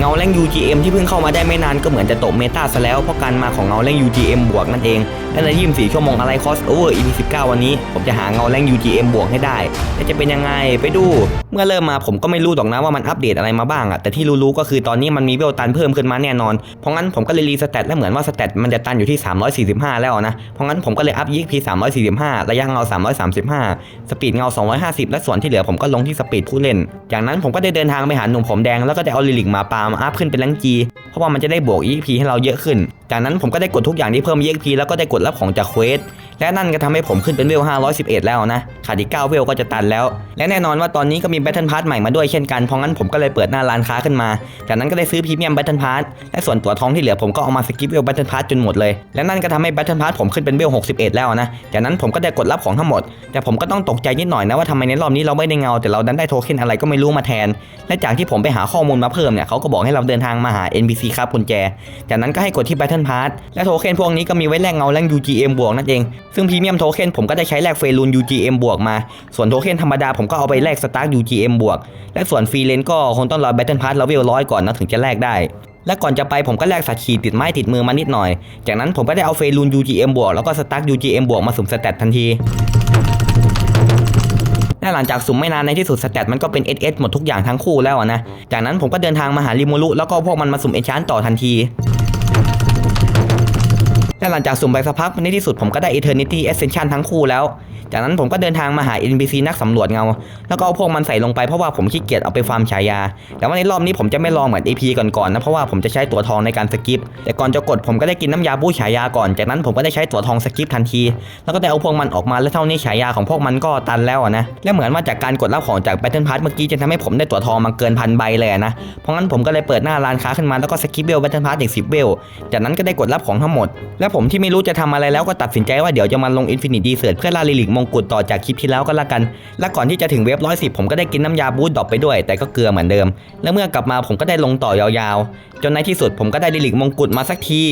เงาแรง UGM ที่เพิ่งเข้ามาได้ไม่นานก็เหมือนจะตกเมตาซะแล้วเพราะการมาของเงาแรง UGM บวกนั่นเองและใน24ชั่วโมงอะไรคอสโอเวอร์ EP 19วันนี้ ผมจะหาเงาแรง UGM บวกให้ได้และจะเป็นยังไงไปดู เมื่อเริ่มมาผมก็ไม่รู้หรอกนะว่ามันอัปเดตอะไรมาบ้างอะแต่ที่รู้ๆก็คือตอนนี้มันมีเวลตันเพิ่มขึ้นมาแน่นอนเพราะงั้นผมก็เลยรีสเตตและเหมือนว่าสเตตมันจะตันอยู่ที่ 345 แล้วนะเพราะงั้นผมก็เลยอัพยิกพี345 ระยะเงา 335 สปีดเงา 250 และส่วนที่เหลือผมก็ลงที่สปีดผู้เล่น จากนั้นผมก็ได้เดินทางไปหาหนุ่มผมแดงแล้วก็ได้เอาลิลิกมาปามาอัพขึ้นเป็นแรงจีเพราะว่ามันจะได้บวก EXP ให้เราเยอะขึ้น จากนั้นผมก็ได้กดทุกอย่างที่เพิ่ม EXP แล้วก็ได้กดรับของจากเควสและนั่นก็ทำให้ผมขึ้นเป็นเวล 511 แล้วนะ ขาดอีก 9 เวลก็จะตันแล้ว และแน่นอนว่าตอนนี้ก็มี Battle Pass ใหม่มาด้วยเช่นกัน เพราะงั้นผมก็เลยเปิดหน้าร้านค้าขึ้นมา จากนั้นก็ได้ซื้อพรีเมียม Battle Pass และส่วนตัวทองที่เหลือผมก็เอามาสกิปเวล Battle Pass จนหมดเลย และนั่นก็ทำให้ Battle Pass ผมขึ้นเป็นเวล 61 แล้วนะ จากนั้นผมก็ได้กดรับของทั้งหมด แต่ผมก็ต้องตกใจนิดหน่อยนะว่าทำไมในรอบนี้เราไม่ได้เงา แต่เราดันได้โทเค็นอะไรก็ไม่รู้มาแทน และจากที่ผมไปหาข้อมูลมาเพิ่มเนี่ยเขาก็บอกให้เราเดินทางมาหา NPC ครับกุญแจ จากนั้นก็ให้กดที่ Battle Pass และโทเค็นพวกนี้ก็มีไว้แลกเงาแลก UGM บวกนั่นเอง ซึ่งพรีเมียมโทเค็นผมก็ได้ใช้แลกเฟรูน UGM บวกมา ส่วนโทเค็นธรรมดาผมก็เอาไปแลกสตาร์ UGM บวก และส่วนฟรีเลนก็คงต้องรอ Battle Pass เลเวลร้อยก่อนนะถึงจะแลกได้และก่อนจะไปผมก็แลกสัตว์ขีดติดไม้ติดมือมานิดหน่อย จากนั้นผมก็ได้เอาเฟรูน UGM บวกแล้วก็สตาร์ UGM บวกมาสุ่มสเตตทันที และหลังจากสุ่มไม่นานในที่สุดสเตตมันก็เป็น SS หมดทุกอย่างทั้งคู่แล้วนะ จากนั้นผมก็เดินทางมาหาริโมรุแล้วก็พวกมันมาสุ่มเอนชานต่อทันที และหลังจากสุ่มไปสักพักในที่สุดผมก็ได้ Eternity Ascension ทั้งคู่แล้ว จากนั้นผมก็เดินทางมาหา NPC นักสำรวจเงา แล้วก็เอาพวกมันใส่ลงไปเพราะว่าผมขี้เกียจเอาไปฟาร์มฉายา แต่ว่าในรอบนี้ผมจะไม่ลองเหมือน EP ก่อนๆนะเพราะว่าผมจะใช้ตัวทองในการสกิป แต่ก่อนจะกดผมก็ได้กินน้ำยาบู้ฉายาก่อน จากนั้นผมก็ได้ใช้ตัวทองสกิปทันที แล้วก็ได้เอาพวกมันออกมาและเท่านี้ฉายาของพวกมันก็ตันแล้วนะ และเหมือนว่าจากการกดรับของจาก Battle Pass เมื่อกี้จะทำให้ผมได้ตัวทองมาเกินพันใบเลยนะ เพราะงั้นผมก็เลยเปิดหน้าร้านค้าขึ้นมาแล้วก็สกิปเวล Battle Pass อีก10เวล จากนั้นก็ได้กดรับของทั้งหมดและผมที่ไม่รู้จะทำอะไรแล้วก็ตัดสินใจว่าเดี๋ยวจะมาลง Infinite d e s e r t เพื่อลาลิลิกมงกุฎต่อจากคลิปที่แล้วก็แล้วกัน และก่อนที่จะถึงเว็บ110ผมก็ได้กินน้ำยาบูทดรอปไปด้วย แต่ก็เกลือเหมือนเดิม และเมื่อกลับมาผมก็ได้ลงต่อยาวๆ จนในที่สุดผมก็ได้ลิลิกมงกุฎมาสักที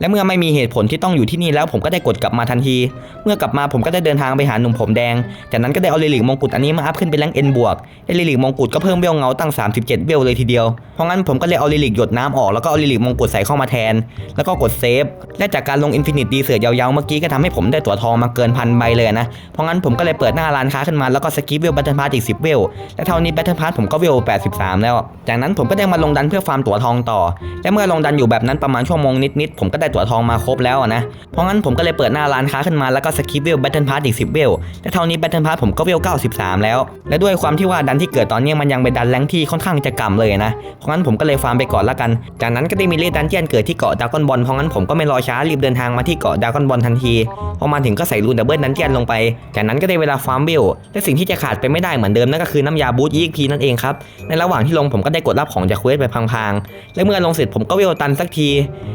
และเมื่อไม่มีเหตุผลที่ต้องอยู่ที่นี่แล้วผมก็ได้กดกลับมาทันที เมื่อกลับมาผมก็ได้เดินทางไปหาหนุ่มผมแดง จากนั้นก็ได้เอาลิลิกมงกุฎอันนี้มาอัพขึ้นเป็นแรงเอ็นบวกและลิลิกมงกุฎก็เพิ่มเวลเงาตั้ง 37 เวลเลยทีเดียว เพราะงั้นผมก็เลยเอาลิลิกหยดน้ำออกแล้วก็เอาลิลิกมงกุฎใส่เข้ามาแทน แล้วก็กดเซฟและจากการลงงอินฟินิตดีเสือยาวๆเมื่อกี้ก็ทำให้ผมได้ตั๋วทองมาเกินพันใบเลยนะ เพราะงั้นผมก็เลยเปิดหน้าร้านค้าขึ้นมาแล้วก็สกิปเวลบัตเทิลพาร์ตอีก10เวล และเท่านี้บัตเทิลพาร์ตผมก็เวล83แล้ว จากนั้นผมก็ได้มาลงดันเพื่อฟาร์มตั๋วทองต่อ และเมื่อลงดันอยู่แบบนั้นประมาณชั่วโมงนิดๆผมก็ได้ตั๋วทองมาครบแล้วนะ เพราะงั้นผมก็เลยเปิดหน้าร้านค้าขึ้นมาแล้วก็สกิปเวลบัตเทิลพาร์ตอีก10เวล และเท่านี้บัตเทิลพาร์ตผมก็เวล93แล้ว และด้วยความที่ว่าดันที่เกิดตอนนี้มันยังเป็นดันแรงที่ค่อนข้างจะกำเลยนะ เพราะงั้นผมก็เลยฟาร์มไปก่อนละกัน จากนั้นก็ได้มีเลดดันเจียนเกิดที่เกาะดากอนบอลเพราะงั้นผมก็ไม่รอช้ารีบเดินทางมาที่เกาะดากอนบอลทันทีพอมาถึงก็ใส่รูนดับเบิลดันเจียนลงไป จากนั้นก็ได้เวลาฟาร์มเบลและสิ่งที่จะขาดไปไม่ได้เหมือนเดิมนั่นก็คือน้ำยาบูท EXP นั่นเองครับ ในระหว่างที่ลงผมก็ได้กดรับของจากเควสไปพังๆ และเมื่อลงเสร็จผมก็เวลตันสักที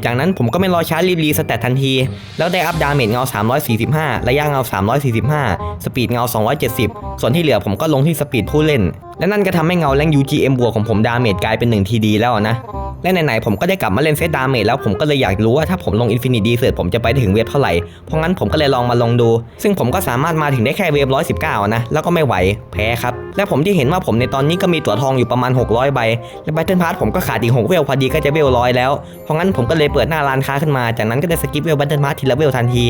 จากนั้นผมก็ไม่รอช้ารีบรีสแตททันที แล้วได้อัพดาเมจเงา 345 ระยะเงา 345 สปีดเงา 270 ส่วนที่เหลือผมก็ลงที่สปีดผู้เล่น และนั่นก็ทำให้เงาแรง UGM บวกของผมดาเมจกลายเป็น1ทีดีแล้วนะ และไหนๆผมก็ได้กลับมาเล่นเซตดาเมจแล้วผมก็เลยอยากรู้ว่าถ้าผมลงอินฟินิตดีเสร็จผมจะไปถึงเวฟเท่าไหร่ เพราะงั้นผมก็เลยลองมาลงดู ซึ่งผมก็สามารถมาถึงได้แค่เวฟ119นะ แล้วก็ไม่ไหว แพ้ครับ และผมที่เห็นว่าผมในตอนนี้ก็มีตั๋วทองอยู่ประมาณ 600 ใบ และแบทเทิลพาร์ผมก็ขาดอีก6เวลพอดีก็จะเวลร้อยแล้ว เพราะงั้นผมก็เลยเปิดหน้าร้านค้าขึ้นมา จากนั้นก็ได้สกิปเวลแบทเทิลพาร์ทีละเวลทันที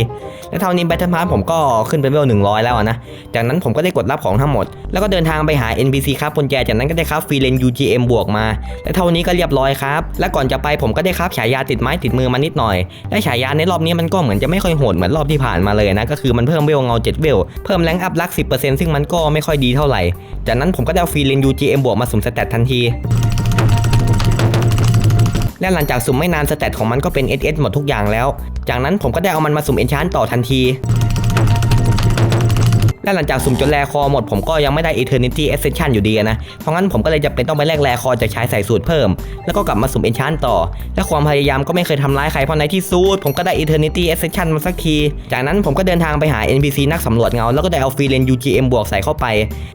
และเท่านี้แบทเทิลพาร์ผมก็ขึ้นเป็นเวล100 แล้วนะ จากนั้นผมก็ได้กดรับของทั้งหมด แล้วก็เดินทางไปหา NPC ครับกุญแจจากนั้นก็ได้ครับฟรีเลน UGM บวกมา และเท่านี้ก็เรียบร้อยครับและก่อนจะไปผมก็ได้ครับฉายาติดไม้ติดมือมานิดหน่อย และฉายาในรอบนี้มันก็เหมือนจะไม่ค่อยโหดเหมือนรอบที่ผ่านมาเลยนะ ก็คือมันเพิ่มเวลเงา7เวล เพิ่มแรงอัพลัก10%ซึ่งมันก็ไม่ค่อยดีเท่าไหร่ จากนั้นผมก็ได้ฟรีเลน UGM บวกมาสุ่มสเตตทันทีและหลังจากสุ่มไม่นานสเตตของมันก็เป็น SS หมดทุกอย่างแล้ว จากนั้นผมก็ได้เอามันมาสุ่มเอนชานต่อทันที และหลังจากสุ่มจนแรคอหมดผมก็ยังไม่ได้ Eternity Ascension อยู่ดีนะ เพราะงั้นผมก็เลยจะเป็นต้องไปแลกแรคอจากชายใส่สูตรเพิ่ม แล้วก็กลับมาสุ่มเอนชานต่อ และความพยายามก็ไม่เคยทำร้ายใครเพราะในที่สุดผมก็ได้ Eternity Ascension มาสักที จากนั้นผมก็เดินทางไปหา NPC นักสำรวจเงา แล้วก็ได้เอาฟรีเลน UGM บวกใส่เข้าไป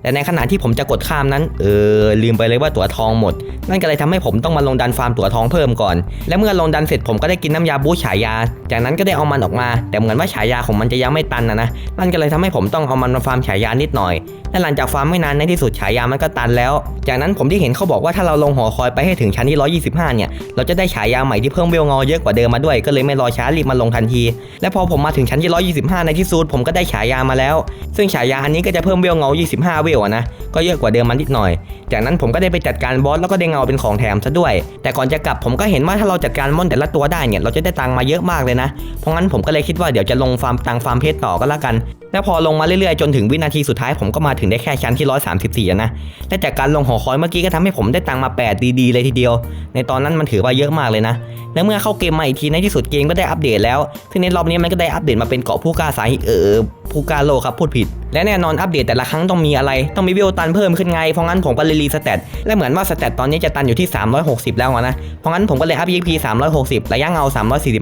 แต่ในขณะที่ผมจะกดข้ามนั้น เออ ลืมไปเลยว่าตั๋วทองหมด นั่นก็เลยทำให้ผมต้องมาลงดันฟาร์มตั๋วทองเพิ่มก่อน และเมื่อลงดันเสร็จผมก็ได้กินน้ำยาบูฉายา จากนั้นก็ได้เอามันออกมา แต่เหมือนว่าฉายาของมันจะยังไม่ตันนะนะนั่นก็เลยทำให้ผมต้องเอามันมามาฟาร์มฉายานิดหน่อย และหลังจากฟาร์มไม่นานในที่สุดฉายามันก็ตันแล้ว จากนั้นผมที่เห็นเขาบอกว่าถ้าเราลงหอคอยไปให้ถึงชั้นที่ 125 เนี่ย เราจะได้ฉายาใหม่ที่เพิ่มเวลงอเยอะกว่าเดิมมาด้วย ก็เลยไม่รอช้ารีบมาลงทันที และพอผมมาถึงชั้นที่ 125 ในที่สุดผมก็ได้ฉายามาแล้ว ซึ่งฉายาอันนี้ก็จะเพิ่มเวลเงา25 เวลนะ ก็เยอะกว่าเดิมมานิดหน่อย จากนั้นผมก็ได้ไปจัดการบอสแล้วก็ได้เงาเป็นของแถมซะด้วย แต่ก่อนจะกลับผมก็เห็นว่าถ้าเราจัดการมอนแต่ละตัวได้เนี่ยเราจะได้ตังค์มาเยอะมากเลยนะ เพราะงั้นผมก็เลยคิดว่าเดี๋ยวจะลงฟาร์มตังฟาร์มเพชรต่อก็แล้วกันและพอลงมาเรื่อยๆ จนถึงวินาทีสุดท้ายผมก็มาถึงได้แค่ชั้นที่ 134 นะ และจากการลงหอคอยเมื่อกี้ก็ทำให้ผมได้ตังมา 8 ดีๆ เลยทีเดียว ในตอนนั้นมันถือว่าเยอะมากเลยนะ และเมื่อเข้าเกมมาอีกทีในที่สุดเกมก็ได้อัปเดตแล้ว ซึ่งในรอบนี้มันก็ได้อัปเดตมาเป็นเกาะผู้กล้าสายเออ ผู้กาโลครับพูดผิด และแน่นอนอัปเดตแต่ละครั้งต้องมีอะไร ต้องมีวิวตันเพิ่มขึ้นไง เพราะงั้นผมก็เลยรีสเตตและเหมือนว่าสเตตตอนนี้จะตันอยู่ที่ 360 แล้วนะ เพราะงั้นผมก็เลยอัพ EP 360 ระยะเงา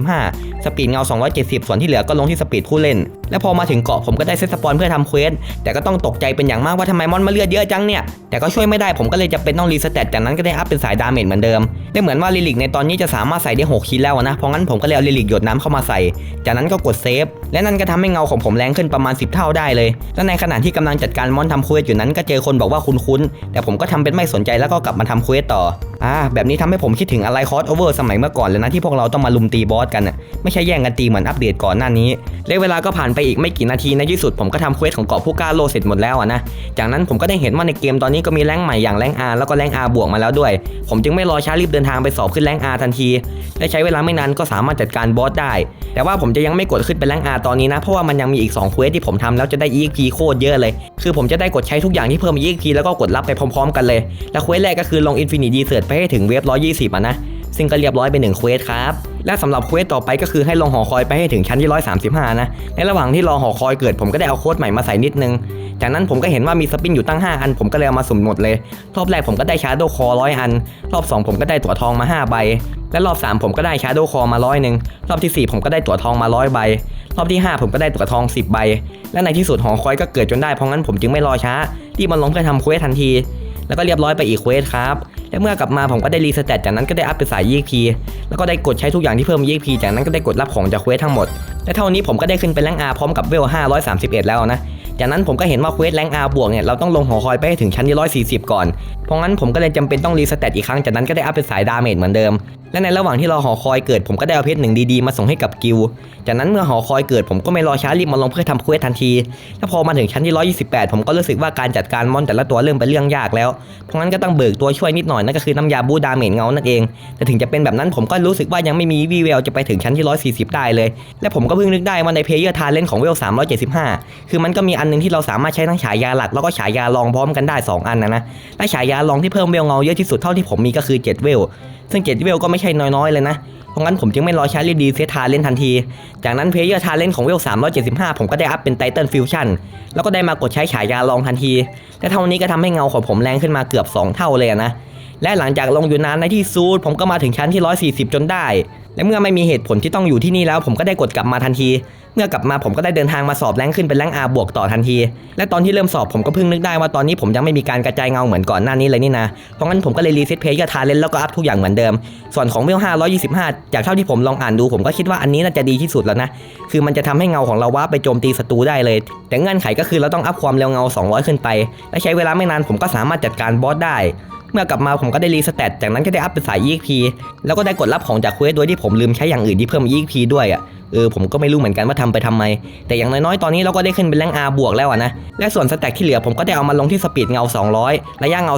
345 สปีดเงา 270 ส่วนที่เหลือก็ลงที่สปีดผู้เล่น และพอมาถึงเกาะผมก็ได้เซตสปอนเพื่อทำเควส แต่ก็ต้องตกใจเป็นอย่างมากว่าทำไมมอนมาเลือดเยอะจังเนี่ย แต่ก็ช่วยไม่ได้ผมก็เลยจะเป็นต้องรีสเตตจากนั้นก็ได้อัพเป็นสายดาเมจเหมือนเดิมได้เหมือนว่าลิลิกในตอนนี้จะสามารถใส่ได้6คิดแล้วนะ เพราะงั้นผมก็เลยเอาลิลิกหยดน้ำเข้ามาใส่ จากนั้นก็กดเซฟ และนั่นก็ทำให้เงาของผมแรงขึ้นประประมาณ 10 เท่าได้เลย และในขณะที่กำลังจัดการมอนทำเควสอยู่นั้นก็เจอคนบอกว่าคุ้นๆ แต่ผมก็ทำเป็นไม่สนใจแล้วก็กลับมาทำเควสต่อ อ่า แบบนี้ทำให้ผมคิดถึงอะไรคอสโอเวอร์สมัยเมื่อก่อนเลยนะที่พวกเราต้องมาลุมตีบอสกันน่ะไม่ใช่แย่งกันตีเหมือนอัปเดตก่อนหน้านี้และเวลาก็ผ่านไปอีกไม่กี่นาทีในที่สุดผมก็ทำเควสของเกาะผู้กล้าโลเสร็จหมดแล้วอะนะ จากนั้นผมก็ได้เห็นว่าในเกมตอนนี้ก็มีแรงใหม่อย่างแรงค์ R แล้วก็แรงค์ R บวกมาแล้วด้วย ผมจึงไม่รอช้ารีบเดินทางไปสอบขึ้นแรงค์ R ทันทีและใช้เวลาไม่นานก็สามารถจัดการบอสได้ แต่ว่าผมจะยังไม่กดขึ้นเป็นแรงค์ R ตอนนี้นะเพราะว่ามันยังมีอีก2เควสที่ผมทำแล้วจะได้ EXP โคตรเยอะเลย คือผมจะได้กดใช้ทุกอย่างที่เพิ่ม EXP แล้วก็กดรับไปพร้อม ๆ กันเลย และเควสแรกก็คือลง Infinity Desert ไปให้ถึงเวฟ120อะนะซึ่งก็เรียบร้อยไปหนึ่งเควสครับและสำหรับเควสต่อไปก็คือให้ลงหอคอยไปให้ถึงชั้นที่ 135 นะ ในระหว่างที่รอหอคอยเกิดผมก็ได้เอาโค้ดใหม่มาใส่นิดนึง จากนั้นผมก็เห็นว่ามีสปินอยู่ตั้ง 5 อัน ผมก็เลยเอามาสุ่มหมดเลย รอบแรกผมก็ได้ชาร์โดคอร้อยอัน รอบ 2 ผมก็ได้ตั๋วทองมา 5 ใบ และรอบ 3 ผมก็ได้ชาร์โดคอมาร้อยหนึ่งรอบทีสี่4 ผมก็ได้ตั๋วทองมาร้อยใบ รอบที่ 5 ผมก็ได้ตุ๊กทอง 10 ใบ และในที่สุดหอคอยก็เกิดจนได้เพราะงั้นผมจึงไม่รอช้ารีบมาลงเพื่อทำเควสทันที แล้วก็เรียบร้อยไปอีกเควสครับและเมื่อกลับมาผมก็ได้รีสเตตจากนั้นก็ได้อัพเป็นสาย EXP แล้วก็ได้กดใช้ทุกอย่างที่เพิ่ม EXP จากนั้นก็ได้กดรับของจากเควสทั้งหมดและเท่านี้ผมก็ได้ขึ้นเป็นแรงอาพร้อมกับเวล531 แล้วนะ จากนั้นผมก็เห็นว่าเควสแรงอาบวกเนี่ยเราต้องลงหอคอยไปให้ถึงชั้นที่ 140 ก่อน เพราะงั้นผมก็เลยจำเป็นต้องรีสเตตอีกครั้งจากนั้นก็ได้อัพเป็นสายดาเมจเหมือนเดิม และในระหว่างที่รอหอคอยเกิดผมก็ได้เอาเพชรหนึ่งดีๆมาส่งให้กับกิลจากนั้นเมื่อหอคอยเกิดผมก็ไม่รอช้ารีบมาลงเพื่อทำเควสทันทีแล้วพอมาถึงชั้นที่ 128 ผมก็รู้สึกว่าการจัดการมอนแต่ละตัวเริ่มเป็นเรื่องยากแล้ว เพราะงั้นก็ต้องเบิกตัวช่วยนิดหน่อยนั่นก็คือน้ำยาบูดาเมจเงานั่นเอง แต่ถึงจะเป็นแบบนั้นผมก็รู้สึกว่ายังไม่มีวีเวลจะไปถึงชั้นที่ 140 ได้เลย และผมก็เพิ่งนึกได้ว่าในเพเยอร์ทาเลนของเวล375 คือมันก็มีอันหนึ่งที่เราสามารถใช้ทั้งฉายาหลักแล้วก็ฉายารองพร้อมกันได้ 2 อันนะนะและฉายารองที่เพิ่มเวลเงาเยอะที่สุดเท่าที่ผมมีก็คือ7เวลซึ่ง7เวลก็ไม่ใช่น้อยๆเลยนะเพราะงั้นผมจึงไม่รอใช้รีบดีเซทาเล่นทันที จากนั้นเพย์เยอร์ทาเล่นของเวล375 ผมก็ได้อัพเป็นไทเทิลฟิวชั่นแล้วก็ได้มากดใช้ฉายารองทันทีและเท่านี้ก็ทำให้เงาของผมแรงขึ้นมาเกือบ 2 เท่าเลยนะและหลังจากลงอยู่นานในที่ซูดผมก็มาถึงชั้นที่ 140 จนได้ และเมื่อไม่มีเหตุผลที่ต้องอยู่ที่นี่แล้ว ผมก็ได้กดกลับมาทันที เมื่อกลับมาผมก็ได้เดินทางมาสอบแรงขึ้นเป็นแรงอาบวกต่อทันที และตอนที่เริ่มสอบผมก็เพิ่งนึกได้ว่าตอนนี้ผมยังไม่มีการกระจายเงาเหมือนก่อนหน้านี้เลยนี่นะ เพราะงั้นผมก็เลยรีเซ็ตเพย์กับทาเลนแล้วก็อัพทุกอย่างเหมือนเดิม ส่วนของเวล525 จากเท่าที่ผมลองอ่านดูผมก็คิดว่าอันนี้น่าจะดีที่สุดแล้วนะ คือมันจะทำให้เงาของเราว่าไปโจมตีศัตรูได้เลย แต่เงื่อนไขก็คือเราต้องอัพความเร็วเงา 200 ขึ้นไป และใช้เวลาไม่นานผมก็สามารถจัดการบอสได้เมื่อกลับมาผมก็ได้รีสเตตจากนั้นก็ได้อัพเป็นสาย EXP แล้วก็ได้กดรับของจากเควสโดยที่ผมลืมใช้อย่างอื่นที่เพิ่ม EXP ด้วยอะเออผมก็ไม่รู้เหมือนกันว่าทำไปทำไม แต่อย่างน้อยๆ ตอนนี้เราก็ได้ขึ้นเป็นแรง R บวกแล้วนะ และส่วนสแต็กที่เหลือผมก็ได้เอามาลงที่สปีดเงา 200 ระยะเงา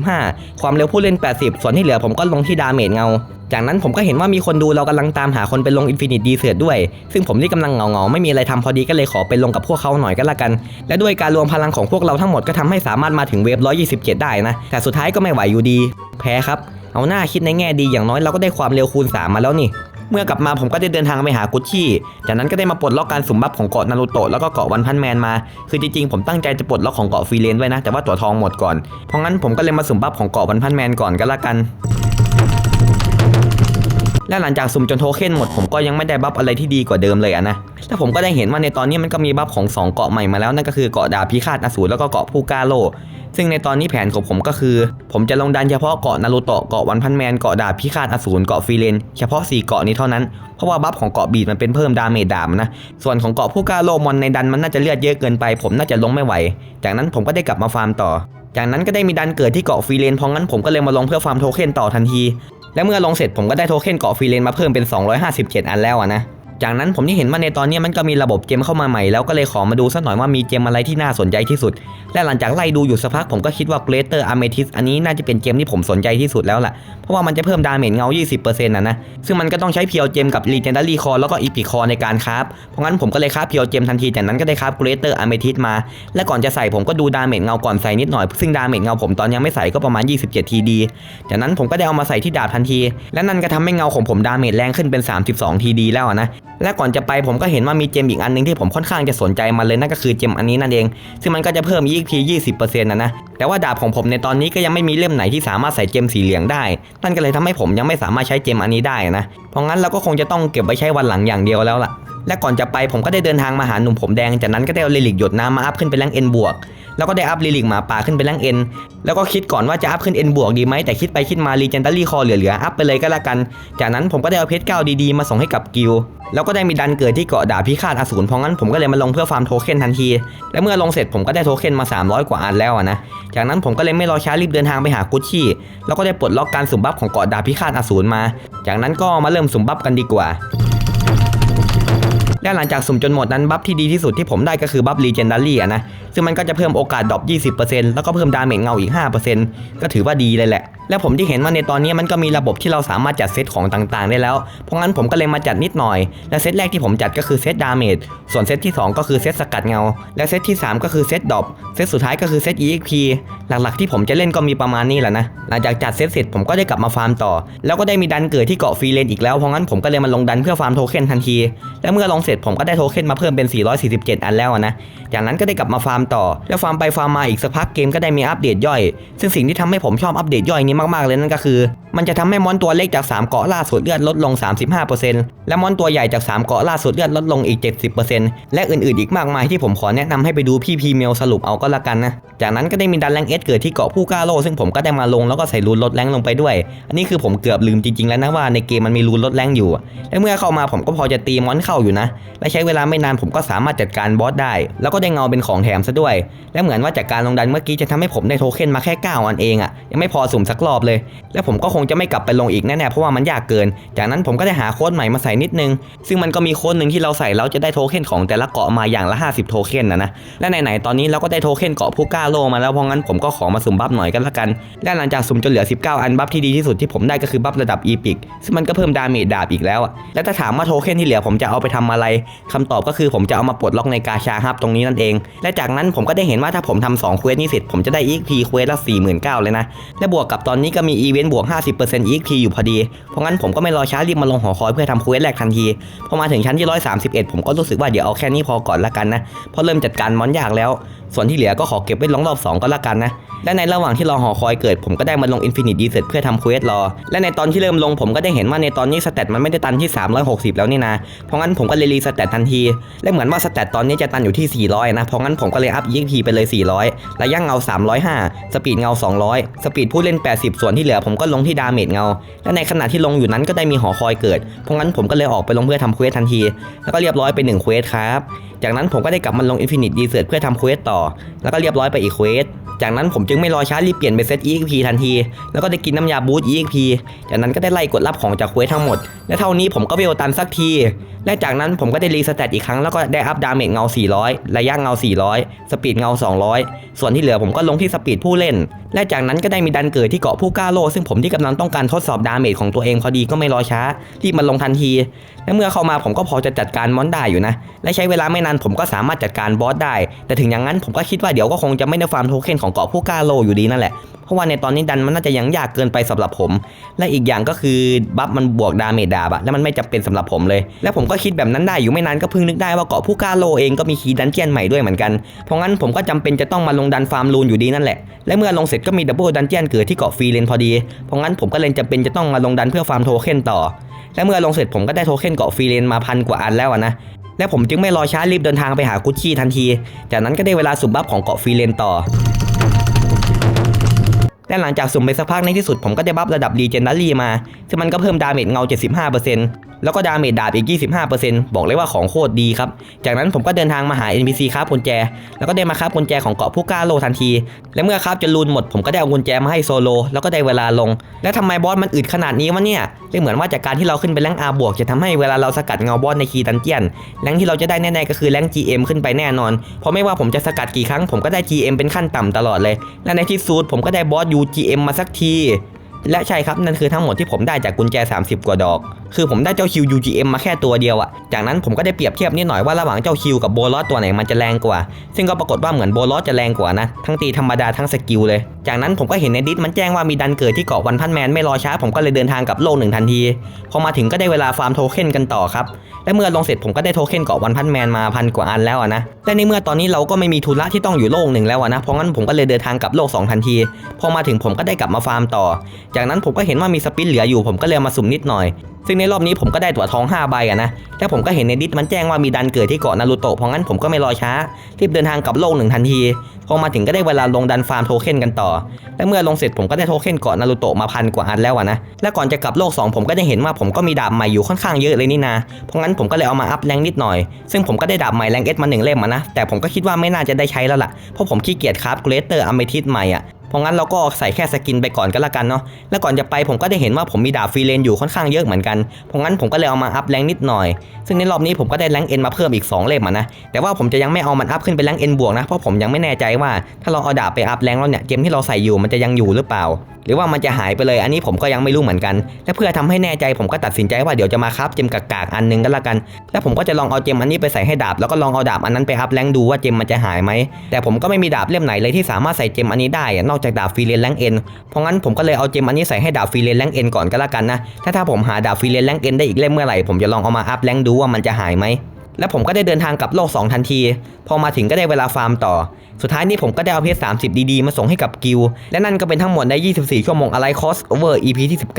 345 ความเร็วผู้เล่น 80 ส่วนที่เหลือผมก็ลงที่ดาเมจเงา จากนั้นผมก็เห็นว่ามีคนดูเรากำลังตามหาคนไปลง Infinite d e s e r t ด้วย ซึ่งผมนี่กำลังเงาๆไม่มีอะไรทำพอดีก็เลยขอไปลงกับพวกเขาหน่อยก็แล้วกัน และด้วยการรวมพลังของพวกเราทั้งหมดก็ทำให้สามารถมาถึงเวฟ127 ได้นะ แต่สุดท้ายก็ไม่ไหวอยู่ดี แพ้ครับ เอาหน้าคิดในแง่ดีอย่างน้อยเราก็ได้ความเร็วคูณ 3 มาแล้วนี่ เมื่อกลับมาผมก็ได้เดินทางไปหากุชชี่ จากนั้นก็ได้มาปลดล็อกการสุ่มบัฟของเกาะนารูโตะแล้วก็เกาะวันพันแมนมา คือจริงๆผมตั้งใจจะปลดล็อกของเกาะฟรีเลนไว้นะ แต่ว่าตัวทองหมดก่อน เพราะงั้นผมก็เลยมาสุ่มบัฟของเกาะวันพันแมนก่อนก็แล้วกัน และหลังจากสุ่มจนโทเค็นหมดผมก็ยังไม่ได้บัฟอะไรที่ดีกว่าเดิมเลยนะแล้วผมก็ได้เห็นว่าในตอนนี้มันก็มีบัฟของสองเกาะใหม่มาแล้วนั่นก็คือเกาะดาบพิฆาตอสูรแล้วก็เกาะผู้กาโลซึ่งในตอนนี้แผนของผมก็คือ ผมจะลงดันเฉพาะเกาะนารูโตะเกาะวันพันแมนเกาะดาบพิฆาตอสูรเกาะฟีเลนเฉพาะ 4 เกาะนี้เท่านั้น เพราะว่าบัฟของเกาะบีดมันเป็นเพิ่มดาเมจดาบนะ ส่วนของเกาะผู้กาโลมอนในดันมันน่าจะเลือดเยอะเกินไป ผมน่าจะลงไม่ไหว จากนั้นผมก็ได้กลับมาฟาร์มต่อ จากนั้นก็ได้มีดันเกิดที่เกาะฟีเลนเพราะงั้นผมก็เลยมาลงเพื่อฟาร์มโทเค็นต่อทันที และเมื่อลงเสร็จผมก็ได้โทเค็นเกาะฟรีเลนมาเพิ่มเป็น 257 อันแล้วนะ จากนั้นผมที่เห็นว่าในตอนนี้มันก็มีระบบเจมเข้ามาใหม่แล้วก็เลยขอมาดูสักหน่อยว่ามีเจมอะไรที่น่าสนใจที่สุด และหลังจากไล่ดูอยู่สักพักผมก็คิดว่า Greater Amethyst อันนี้น่าจะเป็นเจมที่ผมสนใจที่สุดแล้วล่ะ เพราะว่ามันจะเพิ่มดาเมจเงา 20%นะนะ ซึ่งมันก็ต้องใช้เพียวเจมกับ Legendary Core แล้วก็ Epic Core ในการคราฟเพราะงั้นผมก็เลยคราฟเพียวเจมทันทีจากนั้นก็ได้คราฟ Greater Amethyst มา และก่อนจะใส่ผมก็ดูดาเมจเงาก่อนใส่นิดหน่อย ซึ่งดาเมจเงาผมตอนยังไม่ใส่ก็ประมาณ 27ทีดีจากนั้นผมก็ได้เอามาใส่ที่ดาบทันที และนั่นก็ทำให้เงาของผมดาเมจแรงขึ้นเป็น 32ทีดีแล้วนะ และก่อนจะไปผมก็เห็นว่ามีเจมอีกอันหนึงที่ผมค่อนข้างจะสนใจมันเลยนั่นก็คือเจมอันนี้นั่นเอง ซึ่งมันก็จะเพิ่ม EXP 20%นะนะ แต่ว่าดาบของผมในตอนนี้ก็ยังไม่มีเล่มไหนที่สามารถใส่เจมสีเหลืองได้ นั่นก็เลยทำให้ผมยังไม่สามารถใช้เจมอันนี้ได้นะ เพราะงั้นเราก็คงจะต้องเก็บไว้ใช้วันหลังอย่างเดียวแล้วล่ะและก่อนจะไปผมก็ได้เดินทางมาหาหนุ่มผมแดง จากนั้นก็ได้เอาลิลิกหยดน้ำมาอัพขึ้นเป็นแรงเอ็นบวก แล้วก็ได้อัพลิลิกหมาป่าขึ้นเป็นแรงเอ็นแล้วก็คิดก่อนว่าจะอัพขึ้น N บวกดีไหมแต่คิดไปคิดมา Legendary Core เหลือๆอัพไปเลยก็แล้วกัน จากนั้นผมก็ได้เอาเพชรเก้าดีๆมาส่งให้กับกิลแล้วก็ได้มีดันเกิดที่เกาะดาบพิฆาตอสูรเพราะงั้นผมก็เลยมาลงเพื่อฟาร์มโทเค็นทันที และเมื่อลงเสร็จผมก็ได้โทเค็นมา 300 กว่าอันแล้วอะนะ จากนั้นผมก็เลยไม่รอช้ารีบเดินทางไปหากุชชี่ แล้วก็ได้ปลดล็อกการสุ่มบัฟของเกาะดาบพิฆาตอสูรมา จากนั้นก็มาเริ่มสุ่มบัฟกันดีกว่า และหลังจากสุ่มจนหมดนั้นบัฟที่ดีที่สุดที่ผมได้ก็คือบัฟรีเจนดารี่นะซึ่งมันก็จะเพิ่มโอกาสดรอป20%แล้วก็เพิ่มดาเมจเงาอีก 5%ก็ถือว่าดีเลยแหละและผมที่เห็นว่าในตอนนี้มันก็มีระบบที่เราสามารถจัดเซตของต่างๆ ได้แล้ว เพราะงั้นผมก็เลยมาจัดนิดหน่อย และเซตแรกที่ผมจัดก็คือเซตดาเมจ ส่วนเซตที่ 2 ก็คือเซตสกัดเงา และเซตที่ 3 ก็คือเซตดอปเซตสุดท้ายก็คือเซต EXP หลักๆ ที่ผมจะเล่นก็มีประมาณนี้แหละนะ หลังจากจัดเซตเสร็จผมก็ได้กลับมาฟาร์มต่อ แล้วก็ได้มีดันเกิดที่เกาะฟรีเลนอีกแล้ว เพราะงั้นผมก็เลยมาลงดันเพื่อฟาร์มโทเค็นทันที และเมื่อลงเสร็จผมก็ได้โทเค็นมาเพิ่มเป็น 447 อันแล้วอะนะ จากนั้นก็ได้กลับมาฟาร์มต่อ แล้วฟาร์มไปฟาร์มมาอีกสักพักเกมก็ได้มีอัปเดตย่อย ซึ่งสิ่งที่ทำให้ผมชอบอัปเดตย่อยนี้มากๆเลยนั่นก็คือ มันจะทำให้มอนตัวเล็กจาก 3 เกาะล่าสุดเลือดลดลง 35%และมอนตัวใหญ่จาก 3 เกาะล่าสุดเลือดลดลงอีก 70%และอื่นๆอีกมากมายที่ผมขอแนะนำให้ไปดูพี่พีเมลสรุปเอาก็แล้วกันนะ จากนั้นก็ได้มีดันแรงเอสเกิดที่เกาะผู้กล้าโลซึ่งผมก็ได้มาลงแล้วก็ใส่รูนลดแรงลงไปด้วย อันนี้คือผมเกือบลืมจริงๆแล้วนะว่าในเกมมันมีรูนลดแรงอยู่ และเมื่อเข้ามาผมก็พอจะตีมอนเข้าอยู่นะ และใช้เวลาไม่นานผมก็สามารถจัดการบอสได้ แล้วก็ได้เงาเป็นของแถมซะด้วย และเหมือนว่าจากการลงดันเมื่อกี้จะทำให้ผมได้โทเค็นมาแค่9อันเองอะ่ะยังไม่พอสุ่มสักรอบเลย และผมก็คงจะไม่กลับไปลงอีกแน่ๆเพราะว่ามันยากเกิน จากนั้นผมก็ได้หาโค้ดใหม่มาใส่นิดนึง ซึ่งมันก็มีโค้ดหนึ่งที่เราใส่แล้วจะได้โทเค็นของแต่ละเกาะมาอย่างละ 50 โทเค็นนะนะและไหนๆตอนนี้เราก็ได้โทเค็นเกาะผู้กล้าโลมาแล้วเพราะงั้นผมก็ขอมาสุ่มบัฟหน่อยกันละกันและหลังจากสุ่มจนเหลือ 19 อันบัฟที่ดีที่สุดที่ผมได้ก็คือบัฟระดับอีพิกซึ่งมันก็เพิ่มดาเมจดาบอีกแล้วและถ้าถามว่าโทเค็นที่เหลือผมจะเอาไปทำอะไรคำตอบก็คือผมจะเอามาปลดล็อกในกาชาฮับตรงนี้นั่นเอง และจากนั้นผมก็ได้เห็นว่าถ้าผมทำ2เควสนี้เสร็จผมจะได้ EXP เควสละ49,000เลยนะและบวกกับตอนนี้ก็มีอีเวนต์บวก 50% EXP อยู่พอดี เพราะงั้นผมก็ไม่รอช้ารีบมาลงหอคอยเพื่อทำเควสแรกทันที พอมาถึงชั้นที่ 131 ผมก็รู้สึกว่าเดี๋ยวเอาแค่นี้พอก่อนละกันนะ เพราะเริ่มจัดการมอนยากแล้ว ส่วนที่เหลือก็ขอเก็บไว้ลองรอบ 2 ก็แล้วกันนะ และในระหว่างที่รอหอคอยเกิด ผมก็ได้มาลง Infinite d e s e r t เพื่อทำเควสรอ และในตอนที่เริ่มลงผมก็ได้เห็นว่าในตอนนี้สเตตมันไม่ได้ตันที่ 360 แล้วนี่นะ เพราะงั้นผมก็เลยรีสเตตทันที และเหมือนว่าสเตตตอนนี้จะตันอยู่ที่ 400 นะ เพราะงั้นผมก็เลยอัพ EXP ไปเลย 400 ระยะเงา 305 สปีดเงา 200 สปีดผู้เล่น 80 ส่วนที่เหลือผมก็ลงที่ดาเมจเงา และในขณะที่ลงอยู่นั้นก็ได้มีหอคอยเกิด เพราะงั้นผมก็เลยออกไปลงเพื่อทำเควสทันที แล้วก็เรียบร้อยไป1เควสครับ จากนั้นผมก็ได้กลับมาลง Infinite d e s e r t เพื่อทำเควสต่อแล้วก็เรียบร้อยไปอีกเควสจากนั้นผมจึงไม่รอช้ารีบเปลี่ยนเป็นเซต EXP ทันที แล้วก็ได้กินน้ำยาบูสต์ EXP จากนั้นก็ได้ไล่กดรับของจากเควสทั้งหมด และเท่านี้ผมก็เวลตันสักทีและจากนั้นผมก็ได้รีสแตทอีกครั้งแล้วก็ได้อัพดาเมจเงา 400 ระยะเงา 400 สปีดเงา 200 ส่วนที่เหลือผมก็ลงที่สปีดผู้เล่น และจากนั้นก็ได้มีดันเกิดที่เกาะผู้กล้าโล ซึ่งผมที่กำลังต้องการทดสอบดาเมจของตัวเองพอดีก็ไม่รอช้า รีบมาลงทันที และเมื่อเข้ามาผมก็พอจะจัดการมอนได้อยู่นะ และใช้เวลาไม่นานผมก็สามารถจัดการบอสได้ แต่ถึงอย่างนั้นผมก็คิดว่าเดี๋ยวก็คงจะไม่ได้ฟาร์มโทเค็นของเกาะผู้กล้าโลอยู่ดีนั่นแหละ ราะว่าในตอนนี้ดันมันน่าจะยังยากเกินไปสำหรับผม และอีกอย่างก็คือบัฟมันบวกดาเมจดาบอะและมันไม่จำเป็นสำหรับผมเลย และผมก็คิดแบบนั้นได้อยู่ไม่นานก็เพิ่งนึกได้ว่าเกาะผู้กล้าโลเองก็มีคีดันเจียนใหม่ด้วยเหมือนกัน เพราะงั้นผมก็จำเป็นจะต้องมาลงดันฟาร์มรูนอยู่ดีนั่นแหละ และเมื่อลงเสร็จก็มีดับเบิลดันเจียนเกิดที่เกาะฟรีเลนพอดี เพราะงั้นผมก็เลยจำเป็นจะต้องมาลงดันเพื่อฟาร์มโทเค็นต่อ และเมื่อลงเสร็จผมก็ได้โทเค็นเกาะฟรีเลนมาพันกว่าอันแล้วนะและผมจึงไม่รอช้ารีบเดินทางไปหากุชชี่ทันที จากนั้นก็ได้เวลาสุ่มบัฟของเกาะฟรีเลนต่อ และหลังจากสุ่มไปสักพักในที่สุดผมก็ได้บัฟระดับ Legendary มา ซึ่งมันก็เพิ่มดาเมจเงา 75%แล้วก็ดาเมจดาบอีก 25%บอกเลยว่าของโคตรดีครับ จากนั้นผมก็เดินทางมาหา NPC คราบกุญแจ แล้วก็ได้มาคราบกุญแจของเกาะผู้กล้าโลทันที และเมื่อคราบจนรูนหมดผมก็ได้เอากุญแจมาให้โซโล แล้วก็ได้เวลาลง แล้วทำไมบอสมันอึดขนาดนี้วะเนี่ยเลยเหมือนว่าจากการที่เราขึ้นไปแรงอาบวกจะทำให้เวลาเราสกัดเงาบอสในคีดันเจียนแรงที่เราจะได้แน่ๆก็คือแรง GM ขึ้นไปแน่นอน เพราะไม่ว่าผมจะสกัดกี่ครั้งผมก็ได้ GM เป็นขั้นต่ำตลอดเลย และในที่สุดผมก็ได้บอส GM มาสักที และใช่ครับนั่นคือทั้งหมดที่ผมได้จากกุญแจ 30 กว่าดอก คือผมได้เจ้าคิว UGM มาแค่ตัวเดียวอะจากนั้นผมก็ได้เปรียบเทียบนิดหน่อยว่าระหว่างเจ้าคิวกับโบลอสตัวไหนมันจะแรงกว่า ซึ่งก็ปรากฏว่าเหมือนโบลอสจะแรงกว่านะ ทั้งตีธรรมดาทั้งสกิลเลย จากนั้นผมก็เห็นในดิสมันแจ้งว่ามีดันเกิดที่เกาะวันพันแมนไม่รอช้าผมก็เลยเดินทางกับโลกหนึ่งทันที พอมาถึงก็ได้เวลาฟาร์มโทเค็นกันต่อครับ และเมื่อลงเสร็จผมก็ได้โทเค็นเกาะวันพันแมนมาพันกว่าอันแล้วนะและในเมื่อตอนนี้เราก็ไม่มีธุระที่ต้องอยู่โลกหนึ่งแล้วนะ เพราะงั้นผมก็เลยเดินทางกลับโลกสองทันที พอมาถึงผมก็ได้กลับมาฟาร์มต่อ จากนั้นผมก็เห็นว่ามีสปินเหลืออยู่ผมก็เลยมาสุ่มนิดหน่อยซึ่งในรอบนี้ผมก็ได้ตั๋วทอง5ใบอะนะและผมก็เห็นในดิสมันแจ้งว่ามีดันเกิดที่เกาะนารูโตะเพราะงั้นผมก็ไม่รอช้ารีบเดินทางกลับโลกหนึ่งทันทีพอมาถึงก็ได้เวลาลงดันฟาร์มโทเค็นกันต่อ และเมื่อลงเสร็จผมก็ได้โทเค็นเกาะนารูโตะมาพันกว่าอันแล้วอะนะ และก่อนจะกลับโลก 2 ผมก็ได้เห็นว่าผมก็มีดาบใหม่อยู่ค่อนข้างเยอะเลยนี่นา เพราะงั้นผมก็เลยเอามาอัพแรงนิดหน่อย ซึ่งผมก็ได้ดาบใหม่แรงเอสมาหนึ่งเล่มอะนะ แต่ผมก็คิดว่าไม่น่าจะได้ใช้แล้วล่ะ เพราะผมขี้เกียจคราฟเกรเตอร์อเมทิสใหม่อะ เพราะงั้นเราก็ใส่แค่สกินไปก่อนก็แล้วกันเนาะแล้วก่อนจะไปผมก็ได้เห็นว่าผมมีดาบฟรีเลนอยู่ค่อนข้างเยอะเหมือนกันเพราะงั้นผมก็เลยเอามาอัพแรงนิดหน่อย ซึ่งในรอบนี้ผมก็ได้แรงเอ็นมาเพิ่มอีก 2 เล่มนะแต่ว่าผมจะยังไม่เอามันอัพขึ้นเป็นแรงเอ็นบวกนะเพราะผมยังไม่แน่ใจว่าถ้าเราเอาดาบไปอัพแรงแล้วเนี่ยเกมที่เราใส่อยู่มันจะยังอยู่หรือเปล่า หรือว่ามันจะหายไปเลยอันนี้ผมก็ยังไม่รู้เหมือนกัน และเพื่อทำให้แน่ใจผมก็ตัดสินใจว่าเดี๋ยวจะมาครับเจมกากๆอันหนึงก็แล้วกัน แล้วผมก็จะลองเอาเจมอันนี้ไปใส่ให้ดาบแล้วก็ลองเอาดาบอันนั้นไปอัพแรงดูว่าเจมมันจะหายไหมแต่ผมก็ไม่มีดาบเล่มไหนเลยที่สามารถใส่เจมอันนี้ได้นอกจากดาบฟรีเลนแรงเอ็นเพราะงั้นผมก็เลยเอาเจมอันนี้ใส่ให้ดาบฟรีเลนแรงเอ็นก่อนก็แล้วกันนะ ถ้าถ้าผมหาดาบฟรีเลนแรงเอ็นได้อีกเล่มเมื่อไหร่ผมจะลองเอามาอัพแรงดูว่ามันจะหายไหม แล้วผมก็ได้เดินทางกลับโลก 2 ทันที พอมาถึงก็ได้เวลาฟาร์มต่อ สุดท้ายนี้ผมก็ได้เอาเพชร30 ดีๆ มาส่งให้กับกิล และนั่นก็เป็นทั้งหมดใน 24 ชั่วโมงอะไรคอสโอเวอร์ EP ที่ 19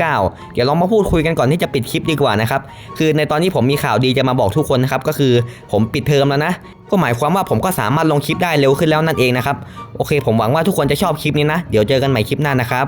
เดี๋ยวเรามาพูดคุยกันก่อนที่จะปิดคลิปดีกว่านะครับ คือในตอนนี้ผมมีข่าวดีจะมาบอกทุกคนนะครับ ก็คือผมปิดเทอมแล้วนะ ก็หมายความว่าผมก็สามารถลงคลิปได้เร็วขึ้นแล้วนั่นเองนะครับ โอเค ผมหวังว่าทุกคนจะชอบคลิปนี้นะ เดี๋ยวเจอกันใหม่คลิปหน้านะครับ